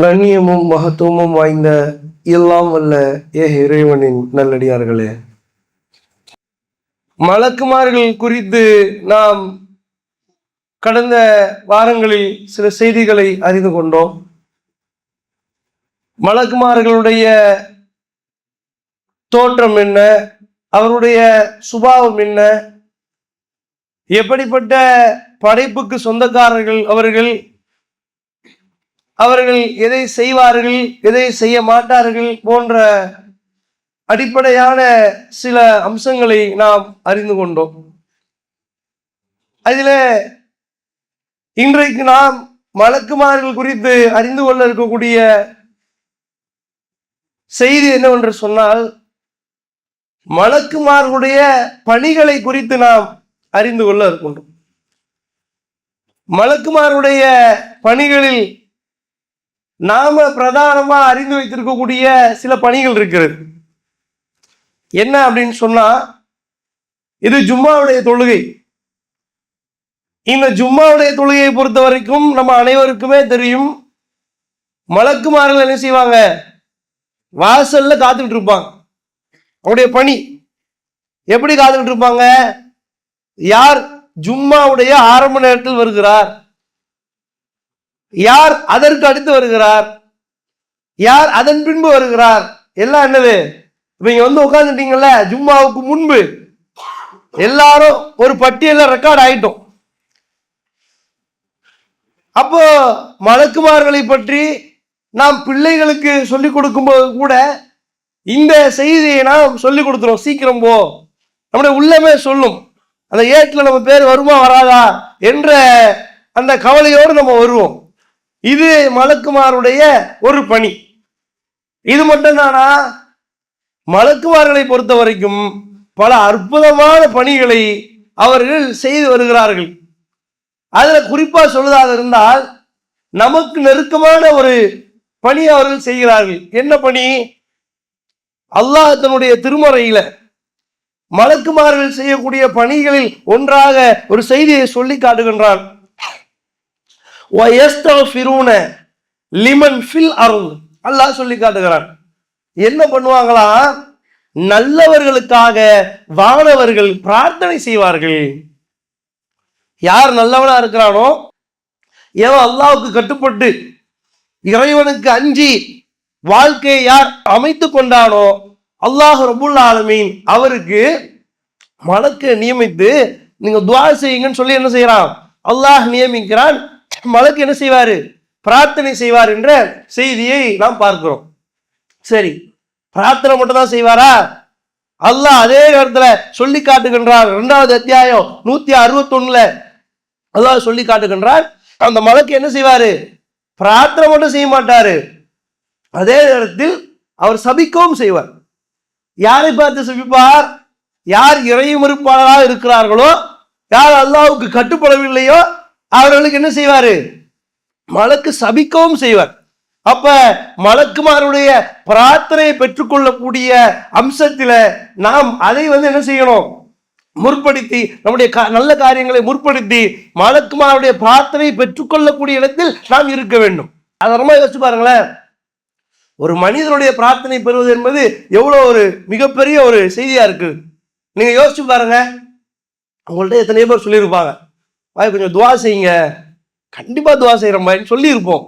கண்ணியமும் மகத்துவமும் வாய்ந்த எல்லாம் வல்ல ஏ இறைவனின் நல்லடியார்களே. மலக்குமார்கள் குறித்து நாம் கடந்த வாரங்களில் சில செய்திகளை அறிந்து கொண்டோம். மலக்குமார்களுடைய தோற்றம் என்ன? அவருடைய சுபாவம் என்ன? எப்படிப்பட்ட படைப்புக்கு சொந்தக்காரர்கள் அவர்கள் அவர்கள் எதை செய்வார்கள் எதை செய்ய மாட்டார்கள் போன்ற அடிப்படையான சில அம்சங்களை நாம் அறிந்து கொண்டோம். அதில் இன்றைக்கு நாம் மலக்குமார்கள் குறித்து அறிந்து கொள்ள இருக்கக்கூடிய செய்தி என்னவென்று சொன்னால் மலக்குமார்களுடைய பணிகளை குறித்து நாம் அறிந்து கொள்ள இருக்கின்றோம். மலக்குமாருடைய பணிகளில் நாம பிரதானமா அறிந்து வைத்திருக்கக்கூடிய சில பணிகள் இருக்கிறது. என்ன அப்படின்னு சொன்னா இது ஜும்மாவுடைய தொழுகை. இந்த ஜும்மாவுடைய தொழுகையை பொறுத்த வரைக்கும் நம்ம அனைவருக்குமே தெரியும் மலக்குமார்கள் என்ன செய்வாங்க? வாசல்ல காத்துக்கிட்டு இருப்பாங்க. அவருடைய பணி. எப்படி காத்துக்கிட்டு இருப்பாங்க? யார் ஜும்மாவுடைய ஆரம்ப நேரத்தில் வருகிறார்? யார் அதற்கு அடுத்து வருகிறார்? யார் அதன் பின்பு வருகிறார்? எல்லாம் என்னது? இப்ப வந்து உட்காந்துட்டீங்கல்ல ஜும்மாவுக்கு முன்பு. எல்லாரும் ஒரு பட்டியல ரெக்கார்ட் ஆயிட்டோம். அப்போ மலக்குமார்களை பற்றி நாம் பிள்ளைகளுக்கு சொல்லிக் கொடுக்கும்போது கூட இந்த செய்தியை நாம் சொல்லிக் கொடுத்துரும் சீக்கிரம் போ. நம்முடைய உள்ளமே சொல்லும். அந்த ஏட்டில் நம்ம பேர் வருமா வராதா? என்ற அந்த கவலையோடு நம்ம வருவோம். இது மலக்குமாருடைய ஒரு பணி. இது மட்டும்தானா? மலக்குமார்களை பொறுத்த வரைக்கும் பல அற்புதமான பணிகளை அவர்கள் செய்து வருகிறார்கள். அதில் குறிப்பாக சொல்வதாக இருந்தால் நமக்கு நெருக்கமான ஒரு பணி அவர்கள் செய்கிறார்கள். என்ன பணி? அல்லாஹ் தன்னுடைய திருமறையில மலக்குமார்கள் செய்யக்கூடிய பணிகளில் ஒன்றாக ஒரு செய்தியை சொல்லி காட்டுகின்றான். வயஸ்தஃபிரூன லிமன் ஃபில் அருள் அல்லாஹ் சொல்லி காட்டுகிறான். என்ன பண்ணுவாங்களா? நல்லவர்களுக்காக வானவர்கள் பிரார்த்தனை செய்வார்கள். யார் நல்லவனா இருக்கிறானோ? ஏதோ அல்லாவுக்கு கட்டுப்பட்டு இறைவனுக்கு அஞ்சி வாழ்க்கையை யார் அமைத்து கொண்டானோ அல்லாஹ் ரபுல் ஆலமீன் அவருக்கு மலக்கு நியமித்து நீங்க துவா செய்யுங்கன்னு சொல்லி என்ன செய்யறான்? அல்லாஹ் நியமிக்கிறான். மலக்கு என்ன செய்வார்? பிரார்த்தனை செய்வார் என்ற செய்தியை நாம் பார்க்கிறோம். சரி பிரார்த்தனை மட்டும் தான் செய்வாரா? அல்லாஹ் அதே நேரத்தில் சொல்லி காட்டுகின்றார். இரண்டாவது அத்தியாயம் நூத்தி அறுபத்தொன்னுல அல்லாஹ் சொல்லி காட்டுகின்றார். அந்த மலக்கு என்ன செய்வாரு? பிரார்த்தனை மட்டும் செய்ய மாட்டாரு. அதே நேரத்தில் அவர் சபிக்கவும் செய்வார். யாரை பார்த்து சபிப்பார்? யார் இறைமறுப்பாளராக இருக்கிறார்களோ யார் அல்லாவுக்கு கட்டுப்படவில்லையோ அவர்களுக்கு என்ன செய்வாரு? மலக்கு சபிக்கவும் செய்வார். அப்ப மலக்குமாருடைய பிரார்த்தனையை பெற்றுக்கொள்ளக்கூடிய அம்சத்தில் நாம் அதை வந்து என்ன செய்யணும்? முற்படுத்தி நம்முடைய நல்ல காரியங்களை முற்படுத்தி மலக்குமாருடைய பிரார்த்தனையை பெற்றுக்கொள்ளக்கூடிய இடத்தில் நாம் இருக்க வேண்டும். அதை ரொம்ப யோசிச்சு பாருங்களேன். ஒரு மனிதனுடைய பிரார்த்தனை பெறுவது என்பது எவ்வளோ ஒரு மிகப்பெரிய ஒரு செய்தியா இருக்கு. நீங்க யோசிச்சு பாருங்க. உங்கள்ட்ட எத்தனை பேர் சொல்லியிருப்பாங்க. வாய் கொஞ்சம் துவா செய்யுங்க. கண்டிப்பாக துவா செய்கிற மாதிரி சொல்லியிருப்போம்.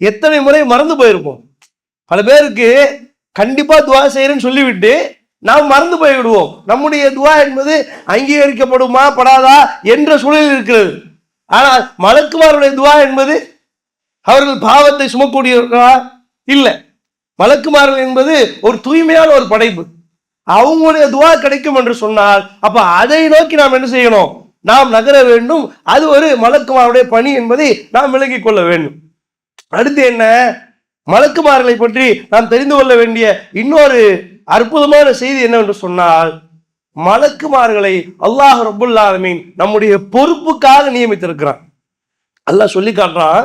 எத்தனை முறை மறந்து போயிருப்போம். பல பேருக்கு கண்டிப்பாக துவா செய்கிறேன்னு சொல்லிவிட்டு நாம் மறந்து போய்விடுவோம். நம்முடைய துவா என்பது அங்கீகரிக்கப்படுமா படாதா என்ற சூழலில் இருக்கிறது. ஆனால் மலக்குமாருடைய துவா என்பது அவர்கள் பாவத்தை சுமக்கூடியவர்களா இல்லை. மலக்குமார்கள் என்பது ஒரு தூய்மையான ஒரு படைப்பு. அவங்களுடைய துவா கிடைக்கும் என்று சொன்னால் அப்ப அதை நோக்கி நாம் என்ன செய்யணும்? நாம் நகர வேண்டும். அது ஒரு மலக்குமாருடைய பணி என்பதை நாம் விளங்கிக் கொள்ள வேண்டும். அடுத்து என்ன? மலக்குமார்களை பற்றி நாம் தெரிந்து கொள்ள வேண்டிய இன்னொரு அற்புதமான செய்தி என்னவென்று சொன்னால் மலக்குமார்களை அல்லாஹ் ரபுல் நம்முடைய பொறுப்புக்காக நியமித்திருக்கிறான். அல்லாஹ் சொல்லி காட்டுறான்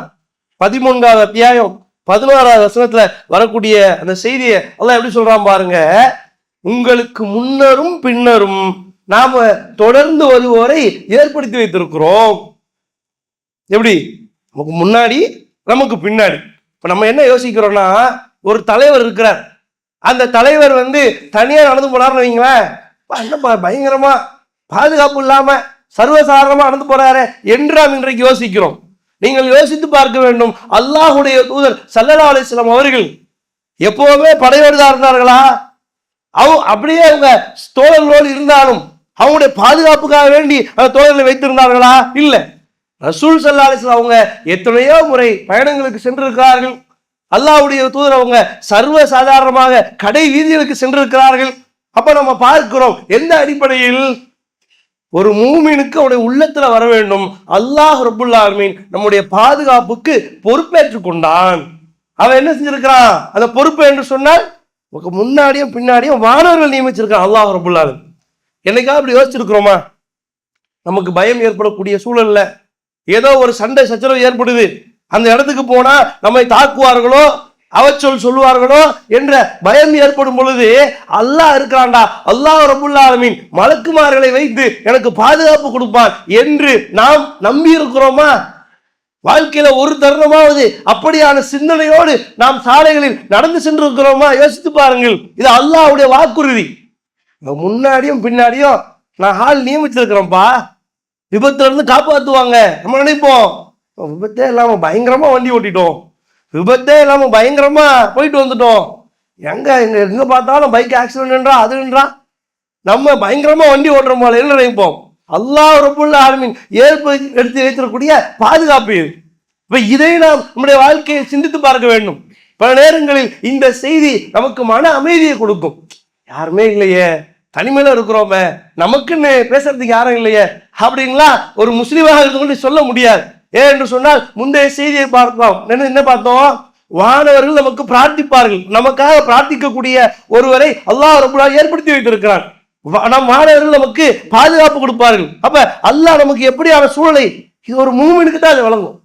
பதிமூன்றாவது அத்தியாயம் பதினோராவது வசனத்துல வரக்கூடிய அந்த செய்தியை அல்லாஹ் எப்படி சொல்றான் பாருங்க? உங்களுக்கு முன்னரும் பின்னரும் நாம் தொடர்ந்து வருவோரை ஏற்படுத்தி வைத்திருக்கிறோம். எப்படி? நமக்கு முன்னாடி நமக்கு பின்னாடி. இப்போ நம்ம என்ன யோசிக்கிறோம்னா ஒரு தலைவர் இருக்கிறார். அந்த தலைவர் வந்து தனியாக நடந்து போனார்னு வைங்களேன் "அப்பா, என்னப்பா பாதுகாப்பு இல்லாமல் சர்வசாதாரணமாக நடந்து போகிறாரு என்று நாம் இன்றைக்கு யோசிக்கிறோம். நீங்கள் யோசித்து பார்க்க வேண்டும் அல்லாஹுடைய தூதர் சல்லல்லா அலிஸ்லாம் அவர்கள் எப்போவுமே படையோடுதான் இருந்தார்களா? அவ அப்படியே அவங்க தோழர்களோடு இருந்தாலும் அவங்களுடைய பாதுகாப்புக்காக வேண்டி அந்த தோழர்களை வைத்திருந்தார்களா? இல்லை. ரசூல் சல்லா அவங்க எத்தனையோ முறை பயணங்களுக்கு சென்றிருக்கிறார்கள். அல்லாஹ்வுடைய தூதர் அவங்க சர்வ சாதாரணமாக கடை வீதிகளுக்கு சென்றிருக்கிறார்கள். அப்ப நம்ம பார்க்கிறோம் எந்த அடிப்படையில்? ஒரு மூமினுக்கு அவருடைய உள்ளத்துல வர வேண்டும். அல்லாஹ் ரபுல்லாமீன் நம்முடைய பாதுகாப்புக்கு பொறுப்பேற்றுக் கொண்டான். அவன் என்ன செஞ்சிருக்கிறான்? அந்த பொறுப்பு என்று சொன்னால் முன்னாடியும் பின்னாடியும் வானவர்கள் நியமிச்சிருக்கான் அல்லாஹ் ரபுல்லா என்னைக்கா அப்படி யோசிச்சிருக்கிறோமா? நமக்கு பயம் ஏற்படக்கூடிய சூழல்ல ஏதோ ஒரு சண்டை சச்சரவு ஏற்படுது. அந்த இடத்துக்கு போனா நம்மை தாக்குவார்களோ அவச்சொல் சொல்லுவார்களோ என்ற பயம் ஏற்படும் பொழுது அல்லாஹ் இருக்கிறான்டா. அல்லாஹ் ரபுல்லா ஆலமீன் மலக்குமார்களை வைத்து எனக்கு பாதுகாப்பு கொடுப்பான் என்று நாம் நம்பி இருக்கிறோமா வாழ்க்கையில ஒரு தருணமாவது அப்படியான சிந்தனையோடு நாம் சாலைகளில் நடந்து சென்று இருக்கிறோமா யோசித்து பாருங்கள். இது அல்லாஹ்வுடைய வாக்குறுதி. முன்னாடியும் பின்னாடியும் நான் ஆள் நியமிச்சிருக்கிறேன்ப்பா. விபத்துல இருந்து காப்பாற்றுவாங்க நம்ம நினைப்போம். விபத்தே இல்லாமல் பயங்கரமாக வண்டி ஓட்டிட்டோம். விபத்தே இல்லாமல் பயங்கரமாக போயிட்டு வந்துட்டோம். எங்கே எங்கே எங்கே பார்த்தாலும் பைக் ஆக்சிடென்ட்ன்றா அதுன்றா நம்ம பயங்கரமாக வண்டி ஓட்டுற போல என்ன நினைப்போம்? ஒரு ரபுல்ல ஆர்மீன் ஏற்பு எடுத்து வைத்திருக்கக்கூடிய பாதுகாப்பு இது. இதை நாம் நம்முடைய வாழ்க்கையை சிந்தித்து பார்க்க வேண்டும். பல நேரங்களில் இந்த செய்தி நமக்கு மன அமைதியை கொடுக்கும். யாருமே இல்லையே. தனிமையில இருக்கிறோமே நமக்குன்னு பேசுறதுக்கு யாரும் இல்லையே அப்படிங்களா ஒரு முஸ்லீமாக இருந்து கொண்டு சொல்ல முடியாது. ஏன் என்று சொன்னால் முந்தைய செய்தியை பார்த்தோம். என்ன என்ன பார்த்தோம்? வானவர்கள் நமக்கு பிரார்த்திப்பார்கள். நமக்காக பிரார்த்திக்கக்கூடிய ஒருவரை அல்லாஹ் ரொம்ப ஏற்படுத்தி வைத்திருக்கிறான். நம் மாணவர்கள் நமக்கு பாதுகாப்பு கொடுப்பார்கள். அப்ப அல்லாஹ் நமக்கு எப்படியான சூழலை இது ஒரு மூமெனுக்கு தான் அது வழங்கும்.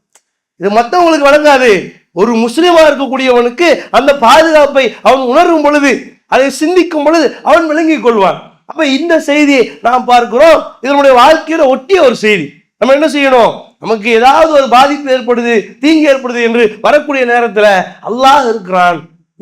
இது மற்றவங்களுக்கு வழங்காது. ஒரு முஸ்லீமா இருக்கக்கூடியவனுக்கு அந்த பாதுகாப்பை அவன் உணரும் பொழுது அதை சிந்திக்கும் பொழுது அவன் விளங்கிக் கொள்வான். அப்ப இந்த செய்தியை நாம் பார்க்கிறோம். இதனுடைய வாழ்க்கையில ஒட்டிய ஒரு செய்தி. நம்ம என்ன செய்யணும்? நமக்கு ஏதாவது ஒரு பாதிப்பு ஏற்படுது தீங்கு ஏற்படுது என்று வரக்கூடிய நேரத்தில் அல்லாஹ் இருக்கிறான்.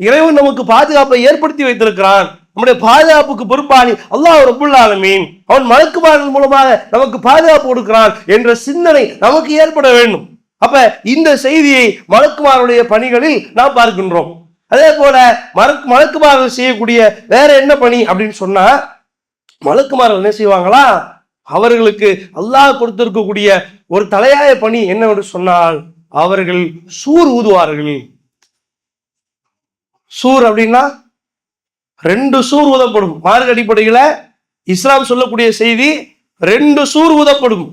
இறைவன் நமக்கு பாதுகாப்பை ஏற்படுத்தி வைத்திருக்கிறான். நம்முடைய பாதுகாப்புக்கு பொறுப்பாளி அல்லாஹ் ரபுல் ஆலமீன். அவன் மலக்குமார்கள் மூலமாக நமக்கு பாதுகாப்பு கொடுக்கிறான் என்ற சிந்தனை நமக்கு ஏற்பட வேண்டும். அப்ப இந்த செய்தியை மலக்குமாருடைய பணிகளில் நாம் பார்க்கின்றோம். அதே போல மறு மலக்குமார்கள் செய்யக்கூடிய வேற என்ன பணி அப்படின்னு சொன்னா மலக்குமார்கள் என்ன செய்வாங்களா? அவர்களுக்கு அல்லாஹ் கொடுத்திருக்கக்கூடிய ஒரு தலையாய பணி என்னவென்று சொன்னால் அவர்கள் சூர் ஊதுவார்கள். சூர் அப்படின்னா ரெண்டு சூர் ஊதப்படும். மார்க் அடிப்படையில் இஸ்லாம் சொல்லக்கூடிய செய்தி ரெண்டு சூர் ஊதப்படும்.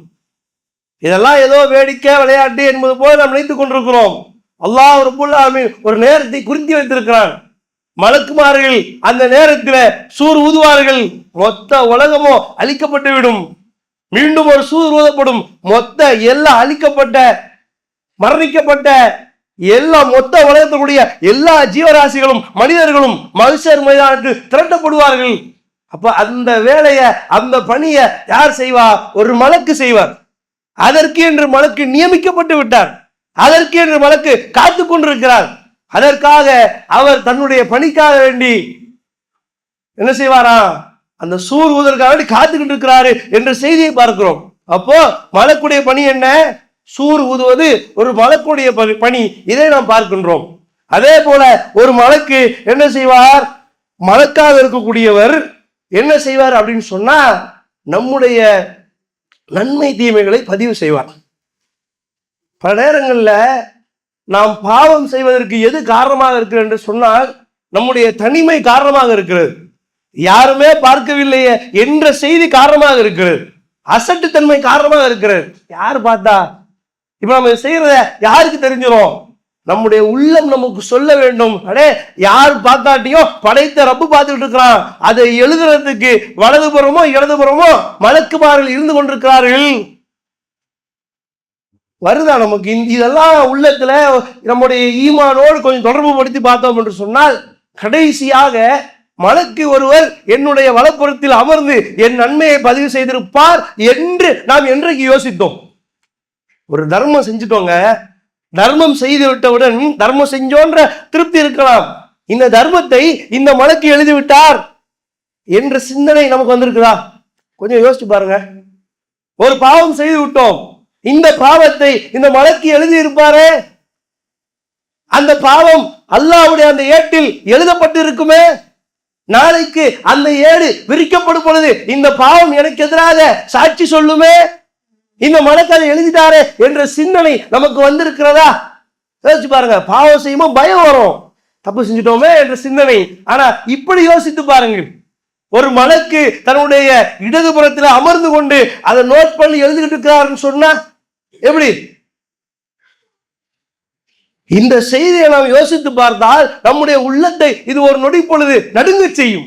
இதெல்லாம் ஏதோ வேடிக்கை விளையாட்டு என்பது போல நாம் நினைத்துக் கொண்டிருக்கிறோம். அல்லாஹ் ரபுல் ஒரு நேரத்தை குறித்து வைத்திருக்கிறான். மலக்குமார்கள் அந்த நேரத்தில் சூர் ஊதுவார்கள் மொத்த உலகமும் அழிக்கப்பட்டு விடும். மீண்டும் ஒரு சூர் ஊதப்படும் மொத்த எல்லாம் அழிக்கப்பட்ட மரணிக்கப்பட்ட எல்லா மொத்த உலகத்தக்கூடிய எல்லா ஜீவராசிகளும் மனிதர்களும் மனுஷர் மைதானத்தில் திரட்டப்படுவார்கள். அப்ப அந்த வேலையை அந்த பணியை யார் செய்வா? ஒரு மலக்கு செய்வார். அதற்கு என்று மலக்கு நியமிக்கப்பட்டு விட்டார். அதற்கு என்று மலக்கு காத்து கொண்டிருக்கிறார். அதற்காக அவர் தன்னுடைய பணிக்காக வேண்டி என்ன செய்வாரா? அந்த சூர் ஊதற்காக வேண்டி காத்துக்கிட்டு இருக்கிறாரு என்ற செய்தியை பார்க்கிறோம். அப்போ மலக்குடைய பணி என்ன? சூர் ஊதுவது ஒரு மலக்குடைய பணி. இதை நாம் பார்க்கின்றோம். அதே போல ஒரு மலக்கு என்ன செய்வார்? மலக்காக இருக்கக்கூடியவர் என்ன செய்வார் அப்படின்னு சொன்னா நம்முடைய நன்மை தீமைகளை பதிவு செய்வார். பல நேரங்களில் நாம் பாவம் செய்வதற்கு எது காரணமாக இருக்கிறது என்று சொன்னால் நம்முடைய தனிமை காரணமாக இருக்கிறது. யாருமே பார்க்கவில்லையே என்ற செய்தி காரணமாக இருக்கிறது. அசட்டுத்தன்மை காரணமாக இருக்கிறது. யார் பார்த்தா? இப்ப நம்ம செய்யறத யாருக்கு தெரிஞ்சிடும் நம்முடைய உள்ளம் நமக்கு சொல்ல வேண்டும். அடே யார் பார்த்தாட்டியும் படைத்த ரப்பு பார்த்துட்டு இருக்கிறான். அதை எழுதுறதுக்கு வலதுபுறமோ இடதுபுறமோ மலக்குமார்கள் இருந்து கொண்டிருக்கிறார்கள். வருதா நமக்கு? இந்த- இதெல்லாம் உள்ளத்துல நம்முடைய ஈமானோடு கொஞ்சம் தொடர்பு படுத்தி பார்த்தோம் என்று சொன்னால் கடைசியாக மலக்கு ஒருவர் என்னுடைய வலப்புறத்தில் அமர்ந்து என் நன்மையை பதிவு செய்திருப்பார் என்று நாம் என்றைக்கு யோசித்தோம். ஒரு தர்மம் செஞ்சுட்டோங்க. தர்மம் செய்து விட்டவுடன் தர்மம் செஞ்சோன்ற திருப்தி இருக்கலாம். இந்த தர்மத்தை இந்த மலக்கு எழுதிவிட்டார் என்ற சிந்தனை நமக்கு வந்திருக்குதா? கொஞ்சம் யோசிச்சு பாருங்க. ஒரு பாவம் செய்து விட்டோம் இந்த பாவத்தை இந்த மலக்கு எழுதி இருப்பாரே அந்த பாவம் அல்லாவுடைய அந்த ஏட்டில் எழுதப்பட்டு இருக்குமே நாளைக்கு அந்த ஏடு விரிக்கப்படும் பொழுது இந்த பாவம் எனக்கு எதிராக சாட்சி சொல்லுமே? இந்த மலக்கு அதை எழுதிட்டாரே என்ற சிந்தனை நமக்கு வந்திருக்கிறதா? யோசிச்சு பாருங்க பாவம் செய்யும்போது பயம் வரும். தப்பு செஞ்சுட்டோமே என்ற சிந்தனை. ஆனா இப்படி யோசித்து பாருங்கள். ஒரு மலக்கு தன்னுடைய இடதுபுறத்தில் அமர்ந்து கொண்டு அதை நோட் பண்ணி எழுதிக்கிட்டு இருக்கிறாருன்னு சொன்னா எப்படி? இந்த செய்தியை நாம் யோசித்து பார்த்தால் நம்முடைய உள்ளத்தை இது ஒரு நொடி பொழுது நடுங்க செய்யும்.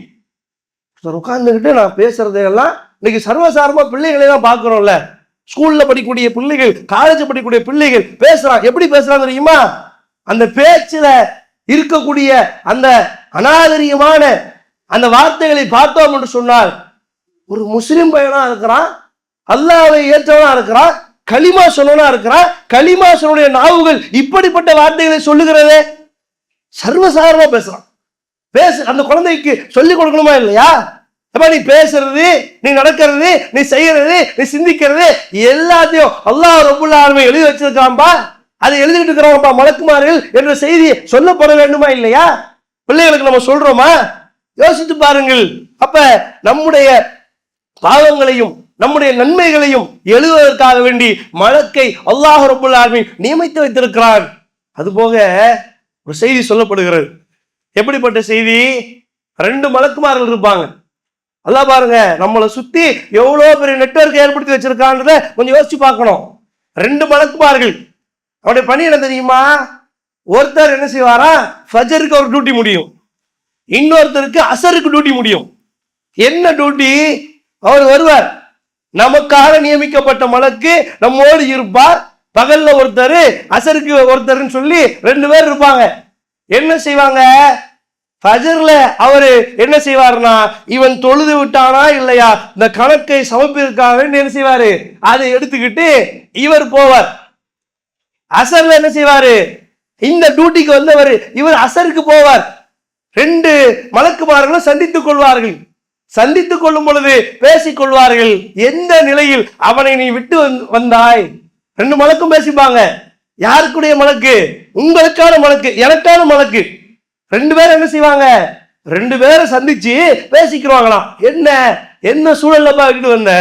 உட்கார்ந்துக்கிட்டு நான் பேசுறதையெல்லாம் இன்னைக்கு சர்வசாரமா பிள்ளைகளை தான் பார்க்கிறோம்ல. ஸ்கூல்ல படிக்கக்கூடிய பிள்ளைகள் காலேஜ் படிக்கக்கூடிய பிள்ளைகள் பேசுறான் எப்படி பேசுறாங்க தெரியுமா? அந்த பேச்சுல இருக்கக்கூடிய அந்த அநாகரிகமான அந்த வார்த்தைகளை பார்த்தோம் என்று சொன்னால் ஒரு முஸ்லிம் பையனா இருக்கிறான் அல்லாவை ஏற்றவனா இருக்கிறான் களிமா சொல்லனா இருக்கிறான். களிமா சொன்னுடைய நாவுகள் இப்படிப்பட்ட வார்த்தைகளை சொல்லுகிறதே? சர்வசாதாரணமா பேசுறான். பேசு அந்த குழந்தைக்கு சொல்லிக் கொடுக்கணுமா இல்லையா? அப்ப நீ பேசுறது நீ நடக்கிறது நீ செய்யறது நீ சிந்திக்கிறது எல்லாத்தையும் அல்லாஹ் ரொம்ப ஆளுமை எழுதி வச்சிருக்கான்பா அதை எழுதிட்டு இருக்கிறாங்கப்பா மலக்குமார்கள் என்ற செய்தி சொல்லப்பட வேண்டுமா இல்லையா? பிள்ளைகளுக்கு நம்ம சொல்றோமா? யோசித்து பாருங்கள். அப்ப நம்முடைய பாவங்களையும் நம்முடைய நன்மைகளையும் எழுதுவதற்காக வேண்டி மலக்கை அல்லாஹ் ரபுல் நியமித்து வைத்திருக்கிறான் அதுபோக ஒரு செய்தி சொல்லப்படுகிறது. எப்படிப்பட்ட செய்தி? ரெண்டு மலக்குமார்கள் இருப்பாங்க. அல்லாஹ் பாருங்க நம்மளை சுத்தி எவ்வளோ பெரிய நெட்வொர்க் ஏற்படுத்தி வச்சிருக்கான்றத கொஞ்சம் யோசிச்சு பார்க்கணும். ரெண்டு மலக்குமார்கள். அவருடைய பணி என்ன தெரியுமா? ஒருத்தர் என்ன செய்வாரா? ஃபஜருக்கு ஒரு டியூட்டி முடியும். இன்னொருத்தருக்கு அசருக்கு டியூட்டி முடியும். என்ன டியூட்டி அவர் வருவார். நமக்காக நியமிக்கப்பட்ட மலக்கு நம்மோடு இருப்பார். பகல்ல ஒருத்தர் அசருக்கு ஒருத்தர்னு சொல்லி ரெண்டு பேர் இருப்பாங்க. என்ன செய்வாங்க? ஃபஜர்ல அவரு என்ன செய்வாருன்னா இவன் தொழுது விட்டானா இல்லையா? இந்த கணக்கை சமப்பிற்காக என்ன செய்வாரு? அதை எடுத்துக்கிட்டு இவர் போவார். அசர்ல என்ன செய்வாரு? இந்த டியூட்டிக்கு வந்தவர் இவர் அசருக்கு போவார். ரெண்டு மலக்குமார்களும் சந்தித்துக் கொள்வார்கள். சந்தித்துக் கொள்ளும் பொழுது பேசிக் கொள்வார்கள் எந்த நிலையில் அவனை நீ விட்டு வந்தாய்? ரெண்டு மலக்கும் பேசிப்பாங்க. யாருக்குடைய மலக்கு? உங்களுக்கான மலக்கு எனக்கான மலக்கு. ரெண்டு பேரும் என்ன செய்வாங்க? ரெண்டு பேரும் சந்திச்சு பேசிக்கிறவாங்களாம் என்ன? என்ன சூழல்லப்பா விட்டுட்டு வந்த?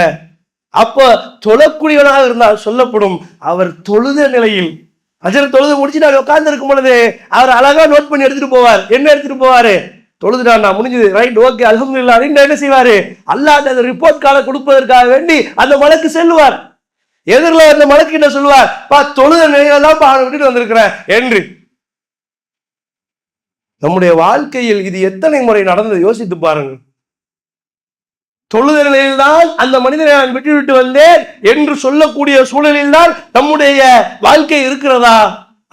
அப்போ தொழக்கூடியவனாக இருந்தால் சொல்லப்படும் அவர் தொழுத நிலையில். அஜர் தொழுது முடிச்சுட்டு அவர் உட்கார்ந்து இருக்கும் பொழுது அவர் அழகா நோட் பண்ணி எடுத்துட்டு போவார். என்ன எடுத்துட்டு போவாரு? தொழுதுடாண்டா முடிஞ்சது. ரைட் ஓகே அல்ஹம்துலில்லாஹ் அப்படின்னு என்ன செய்வார்? அல்லாஹ் அந்த ரிப்போர்ட் கார்டை கொடுப்பதற்காக வேண்டி அந்த மலைக்கு செல்லுவார். எதிரில் அந்த மலைக்கு என்ன சொல்லுவார்? பா தொழுத நிலையில தான் அவனை விட்டுட்டு வந்திருக்கிறேன் என்று. நம்முடைய வாழ்க்கையில் இது எத்தனை முறை நடந்தது? யோசித்து பாருங்கள். தொழுத நிலையில்தான் அந்த மனிதனை நான் விட்டுவிட்டு வந்தேன் என்று சொல்லக்கூடிய சூழலில்தான் நம்முடைய வாழ்க்கை இருக்கிறதா?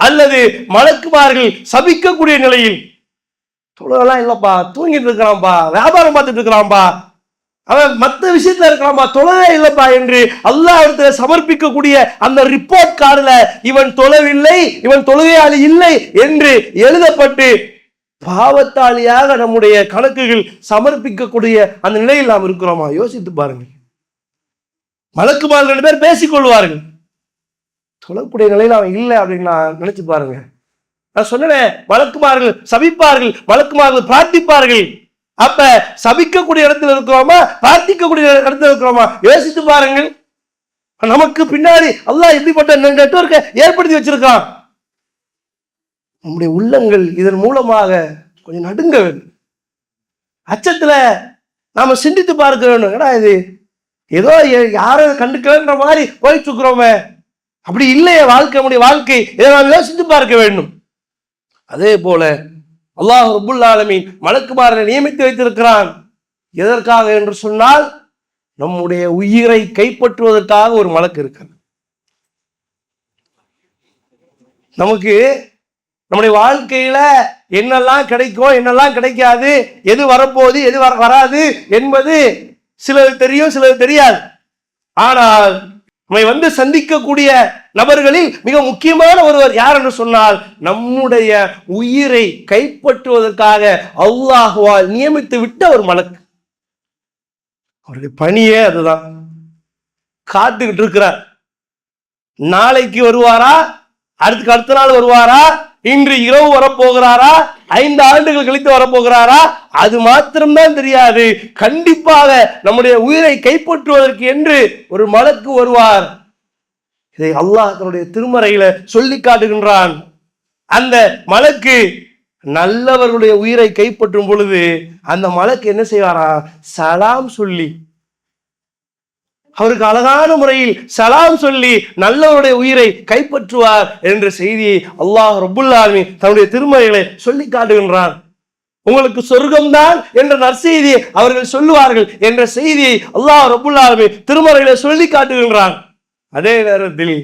அல்லது மலக்குமார்கள் சபிக்கக்கூடிய நிலையில் தொழுதெல்லாம் இல்லைப்பா தூங்கிட்டு இருக்கிறான்பா வியாபாரம் பார்த்துட்டு இருக்கிறான்பா. அவன் மற்ற விஷயத்துல இருக்கிறான்பா தொழவே இல்லைப்பா என்று அல்லாஹ் இடத்துல சமர்ப்பிக்கக்கூடிய அந்த ரிப்போர்ட் கார்டில் இவன் தொழவில்லை இவன் தொழுகையாளி இல்லை என்று எழுதப்பட்டு பாவத்தாளியாக நம்முடைய கணக்குகள் சமர்ப்பிக்கக்கூடிய அந்த நிலையில் நாம் இருக்கிறோமா? யோசித்து பாருங்கள். மலக்குமார்கள் ரெண்டு பேர் பேசிக்கொள்வார்கள். தொழக்கூடிய நிலையில் அவன் இல்லை அப்படின்னு நான் நினைச்சு பாருங்க. நான் சொன்னேன் வழக்குமார்கள் சபிப்பார்கள் வழக்குமார்கள் பிரார்த்திப்பார்கள். அப்ப சபிக்கக்கூடிய இடத்துல இருக்கிறோமா பிரார்த்திக்கக்கூடிய இடத்துல இருக்கிறோமா? யோசித்து பாருங்கள். நமக்கு பின்னாடி அல்லாஹ் எப்படிப்பட்ட நெட்வொர்க்கை ஏற்படுத்தி வச்சிருக்கான். நம்முடைய உள்ளங்கள் இதன் மூலமாக கொஞ்சம் நடுங்க வேண்டும். அச்சத்துல நாம சிந்தித்து பார்க்க வேண்டும். ஏடா இது? ஏதோ யாரும் கண்டுக்கலன்ற மாதிரி போயிட்டு இருக்கிறோமே. அப்படி இல்லையே வாழ்க்கை நம்முடைய வாழ்க்கை. இதை நாம் யோசித்து பார்க்க வேண்டும். அதே போல அல்லாஹ் ரபுல் ஆலமீன் மலக்குமாரனை நியமித்து வைத்திருக்கிறான். எதற்காக என்று சொன்னால் நம்முடைய உயிரை கைப்பற்றுவதற்காக ஒரு மலக்கு இருக்கிறது. நமக்கு நம்முடைய வாழ்க்கையில என்னெல்லாம் கிடைக்கும் என்னெல்லாம் கிடைக்காது எது வரப்போகுது எது வர வராது என்பது சிலது தெரியும் சிலது தெரியாது. ஆனால் நம்மை வந்து சந்திக்கக்கூடிய நபர்களில் மிக முக்கியமான ஒருவர் யார் என்று சொன்னால் நம்முடைய உயிரை கைப்பற்றுவதற்காக அல்லாஹுவால் நியமித்து விட்ட ஒரு மலக்கு அவருடைய பணியே அதுதான். காத்துக்கிட்டு இருக்கிறார். நாளைக்கு வருவாரா? அடுத்துக்கு அடுத்த நாள் வருவாரா? இன்று இரவு வரப்போகிறாரா? ஐந்து ஆண்டுகள் கழித்து வரப்போகிறாரா? அது மாத்திரம்தான் தெரியாது. கண்டிப்பாக நம்முடைய உயிரை கைப்பற்றுவதற்கு என்று ஒரு மலக்கு வருவார். இதை அல்லாஹ் தன்னுடைய திருமறையில சொல்லி காட்டுகின்றான். அந்த மலக்கு நல்லவர்களுடைய உயிரை கைப்பற்றும் பொழுது அந்த மலக்கு என்ன செய்வாராம் சலாம் சொல்லி அவருக்கு அழகான முறையில் சலாம் சொல்லி நல்லவருடைய உயிரை கைப்பற்றுவார் என்ற செய்தியை அல்லாஹ் ரபுல்லாலுமி தன்னுடைய திருமறைகளை சொல்லி காட்டுகின்றான். உங்களுக்கு சொர்க்கம்தான் என்ற நற்செய்தியை அவர்கள் சொல்லுவார்கள் என்ற செய்தியை அல்லாஹ் ரபுல்லாலுமே திருமறைகளை சொல்லி காட்டுகின்றான். அதே நேரத்தில்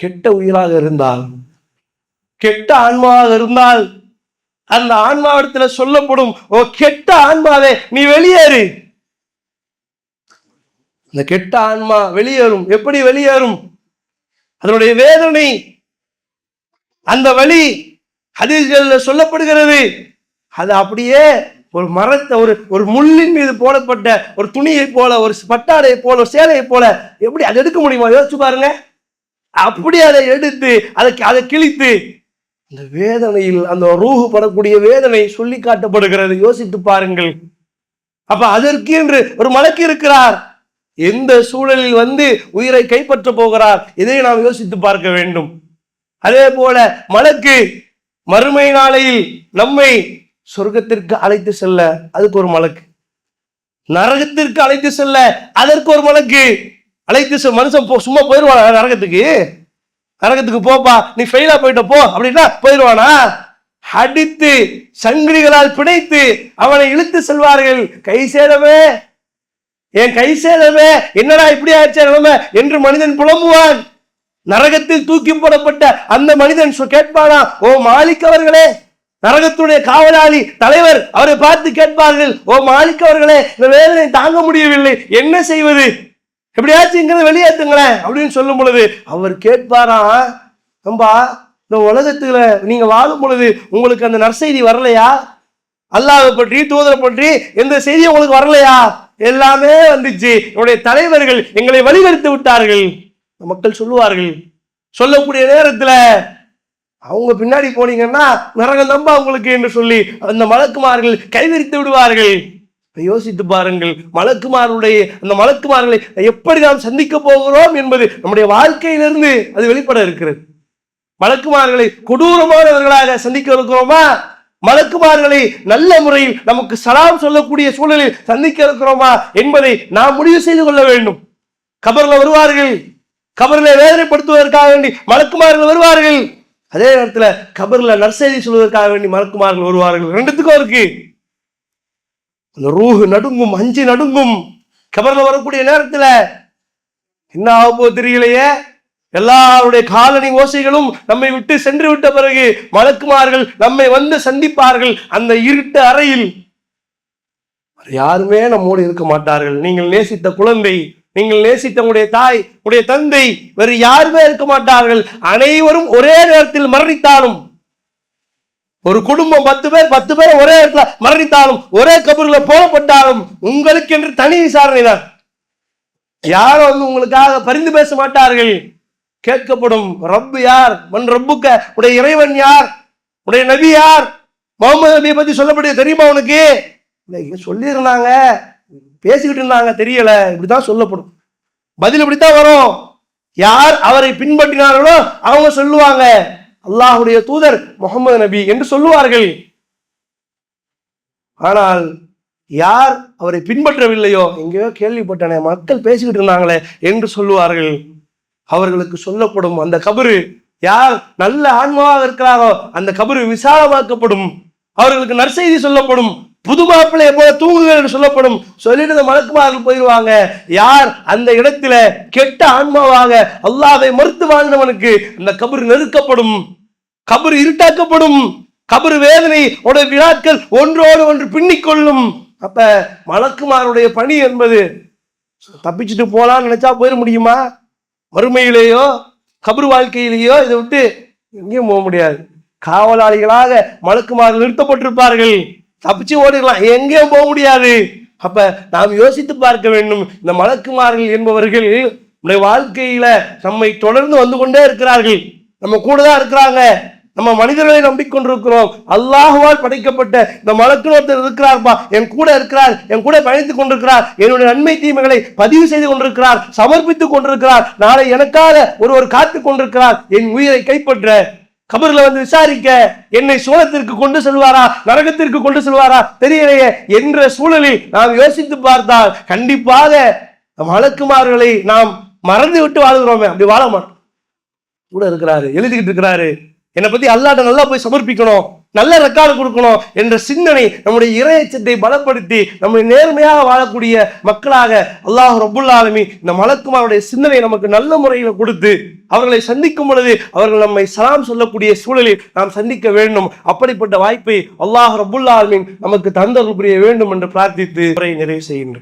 கெட்ட உயிராக இருந்தால் கெட்ட ஆன்மாவாக இருந்தால் அந்த ஆன்மாவிடத்தில் சொல்லப்படும் ஓ கெட்ட ஆன்மாவே நீ வெளியேறு. இந்த கெட்ட ஆன்மா வெளியேறும். எப்படி வெளியேறும்? அதனுடைய வேதனை அந்த வழி ஹதீஸ்கள்ல சொல்லப்படுகிறது. அது அப்படியே ஒரு மரத்தை ஒரு ஒரு முள்ளின் மீது போடப்பட்ட ஒரு துணியை போல ஒரு பட்டாடையை போல ஒரு சேலையை போல எப்படி அதை எடுக்க முடியுமா? யோசிச்சு பாருங்க. அப்படி அதை எடுத்து அதை அதை கிழித்து அந்த வேதனையில் அந்த ரூஹு படக்கூடிய வேதனை சொல்லி காட்டப்படுகிறது. யோசித்து பாருங்கள். அப்ப அதற்கு என்று ஒரு மலக்கு இருக்கிறார். எந்த சூழலில் வந்து உயிரை கைப்பற்ற போகிறார் இதை நாம் யோசித்து பார்க்க வேண்டும். அதே போல மலக்கு மறுமை நாளையில் நம்மை சொர்க்கத்திற்கு அழைத்து செல்ல அதுக்கு ஒரு மலக்கு. நரகத்திற்கு அழைத்து செல்ல அதற்கு ஒரு மலக்கு. அழைத்து செல் மனுஷன் போ சும்மா போயிடுவானா நரகத்துக்கு? நரகத்துக்கு போப்பா நீ ஃபெயிலா போயிட்ட போ அப்படின்னா போயிடுவானா அடித்து சங்கிலிகளால் பிணைத்து அவனை இழுத்து செல்வார்கள். கை சேரவே என் கை சேதமே என்னடா இப்படி ஆச்சு நிலைமை? என்று மனிதன் புலம்புவான். நரகத்தில் தூக்கி போடப்பட்ட அந்த மனிதன் கேட்பானா? ஓ மாலிக் அவர்களே நரகத்துடைய காவலாளி தலைவர் அவரை பார்த்து கேட்பார்கள். ஓ மாலிக் அவர்களே இந்த வேதனை தாங்க முடியவில்லை. என்ன செய்வது? எப்படியாச்சும் இங்கிருந்து வெளியேற்றுங்களேன் அப்படின்னு சொல்லும் பொழுது அவர் கேட்பாரா? நம்பா இந்த உலகத்துல நீங்க வாழும் பொழுது உங்களுக்கு அந்த நற்செய்தி வரலையா? அல்லாவை பற்றி தூதரை பற்றி எந்த செய்தியும் உங்களுக்கு வரலையா? எல்லாமே வந்துச்சு. என்னுடைய தலைவர்கள் எங்களை வழிவகுத்து விட்டார்கள். மக்கள் சொல்லுவார்கள் சொல்லக்கூடிய நேரத்தில் அவங்க பின்னாடி போனீங்கன்னா நரகம் நம்ப உங்களுக்கு என்று சொல்லி அந்த மலக்குமார்கள் கைவிரித்து விடுவார்கள். யோசித்து பாருங்கள் மலக்குமாருடைய அந்த மலக்குமார்களை எப்படி நாம் சந்திக்க போகிறோம் என்பது நம்முடைய வாழ்க்கையிலிருந்து அது வெளிப்பட இருக்கிறது. மலக்குமார்களை கொடூரமானவர்களாக சந்திக்க இருக்கிறோமா? மலக்குமார்களை நல்ல முறையில் நமக்கு சலாம் சொல்லக்கூடிய சூழலில் சந்திக்க இருக்கிறோமா என்பதை நாம் முடிவு செய்து கொள்ள வேண்டும். கபர்ல வருவார்கள். கபர்ல வேதனைப்படுத்துவதற்காக வேண்டி மலக்குமார்கள் வருவார்கள். அதே நேரத்துல கபர்ல நற்செய்தி சொல்வதற்காக வேண்டி மலக்குமார்கள் வருவார்கள். ரெண்டுத்துக்கும் இருக்கு. அந்த ரூஹு நடுங்கும் அஞ்சு நடுங்கும். கபர்ல வரக்கூடிய நேரத்துல என்ன ஆக தெரியலையே? எல்லாருடைய காலனி ஓசைகளும் நம்மை விட்டு சென்று விட்ட பிறகு மலக்குமார்கள் நம்மை வந்து சந்திப்பார்கள் அந்த இருட்டு அறையில். யாருமே நம்மோடு இருக்க மாட்டார்கள். நீங்கள் நேசித்த குழந்தை நீங்கள் நேசித்த உங்களுடைய தாய் உடைய தந்தை வேறு யாருமே இருக்க மாட்டார்கள். அனைவரும் ஒரே நேரத்தில் மரணித்தாலும் ஒரு குடும்பம் பத்து பேர் பத்து பேர் ஒரே இடத்துல மரணித்தாலும் ஒரே கபூர்ல போடப்பட்டாலும் உங்களுக்கு என்று தனி விசாரணை தான். யாரும் வந்து உங்களுக்காக பரிந்து பேச மாட்டார்கள். கேட்கப்படும். ரப்பு யார்? மண் ரப்புக்க. உடைய இறைவன் யார்? உடைய நபி யார்? முகமது நபியை பத்தி சொல்லப்படிய தெரியுமா உனக்கு? சொல்லியிருந்தாங்க. பேசிக்கிட்டு இருந்தாங்க தெரியல. இப்படிதான் சொல்லப்படும். பதில் இப்படித்தான் வரும். யார் அவரை பின்பற்றினார்களோ அவங்க சொல்லுவாங்க. அல்லாஹுடைய தூதர் முகமது நபி என்று சொல்லுவார்கள். ஆனால் யார் அவரை பின்பற்றவில்லையோ? எங்கேயோ கேள்விப்பட்டன மக்கள் பேசிக்கிட்டு இருந்தாங்களே என்று சொல்லுவார்கள். அவர்களுக்கு சொல்லப்படும் அந்த கபரு யார் நல்ல ஆன்மாவாக இருக்கிறாரோ அந்த கபரு விசாலமாக்கப்படும். அவர்களுக்கு நற்செய்தி சொல்லப்படும். புது மாப்பிள்ளை போல தூங்குகள் என்று சொல்லப்படும். சொல்லிட்டு மலக்குமார்கள் போயிடுவாங்க யார் அந்த இடத்துல கெட்ட ஆன்மாவாக அல்லாவை மறுத்து வாழ்ந்தவனுக்கு அந்த கபரு நெருக்கப்படும். கபரு இருட்டாக்கப்படும். கபரு வேதனை உடைய விழாக்கள் ஒன்றோடு ஒன்று பின்னிக்கொள்ளும். அப்ப மலக்குமாருடைய பணி என்பது தப்பிச்சுட்டு போலான்னு நினைச்சா போயிட முடியுமா? மறுமையிலேயோ கபர் வாழ்க்கையிலேயோ இதை விட்டு எங்கேயும் போக முடியாது. காவலாளிகளாக மலக்குமாறு நிறுத்தப்பட்டிருப்பார்கள். தப்பிச்சு ஓடிடலாம். எங்கேயும் போக முடியாது. அப்ப நாம் யோசித்து பார்க்க வேண்டும். இந்த மலக்குமார்கள் என்பவர்கள் நம்முடைய வாழ்க்கையில நம்மை தொடர்ந்து வந்து கொண்டே இருக்கிறார்கள். நம்ம கூட தான் இருக்கிறாங்க. நம்ம மனிதர்களை நம்பிக்கொண்டிருக்கிறோம். அல்லாஹுவால் படைக்கப்பட்ட இந்த மலக்குன்னு ஒருத்தர் இருக்கிறார்ப்பா. என் கூட இருக்கிறார் என் கூட பயணித்துக் கொண்டிருக்கிறார் என்னுடைய நன்மை தீமைகளை பதிவு செய்து கொண்டிருக்கிறார் சமர்ப்பித்துக் கொண்டிருக்கிறார் நாளை எனக்காக ஒருவர் காத்து கொண்டிருக்கிறார். என் உயிரை கைப்பற்ற கபர்ல வந்து விசாரிக்க என்னை சூழத்திற்கு கொண்டு செல்வாரா நரகத்திற்கு கொண்டு செல்வாரா தெரியலையே என்ற சூழலில் நாம் யோசித்து பார்த்தால் கண்டிப்பாக வழக்குமார்களை நாம் மறந்து விட்டு வாழ்கிறோமே. அப்படி வாழ மாட்டோம். கூட இருக்கிறாரு எழுதிக்கிட்டு இருக்கிறாரு. என்னை பத்தி அல்லாட்ட நல்லா போய் சமர்ப்பிக்கணும் நல்ல ரெக்கார்டு கொடுக்கணும் என்ற சிந்தனை நம்முடைய இறையச்சத்தை பலப்படுத்தி நம்முடைய நேர்மையாக வாழக்கூடிய மக்களாக அல்லாஹ் ரபுல்லாலுமி இந்த மலக்குமாருடைய சிந்தனை நமக்கு நல்ல முறையில் கொடுத்து அவர்களை சந்திக்கும் பொழுது அவர்கள் நம்மை சலாம் சொல்லக்கூடிய சூழலில் நாம் சந்திக்க வேண்டும். அப்படிப்பட்ட வாய்ப்பை அல்லாஹ் ரபுல்லாலுமின் நமக்கு தந்தருள் புரிய வேண்டும் என்று பிரார்த்தித்து உரையை நிறைவு செய்கின்றேன்.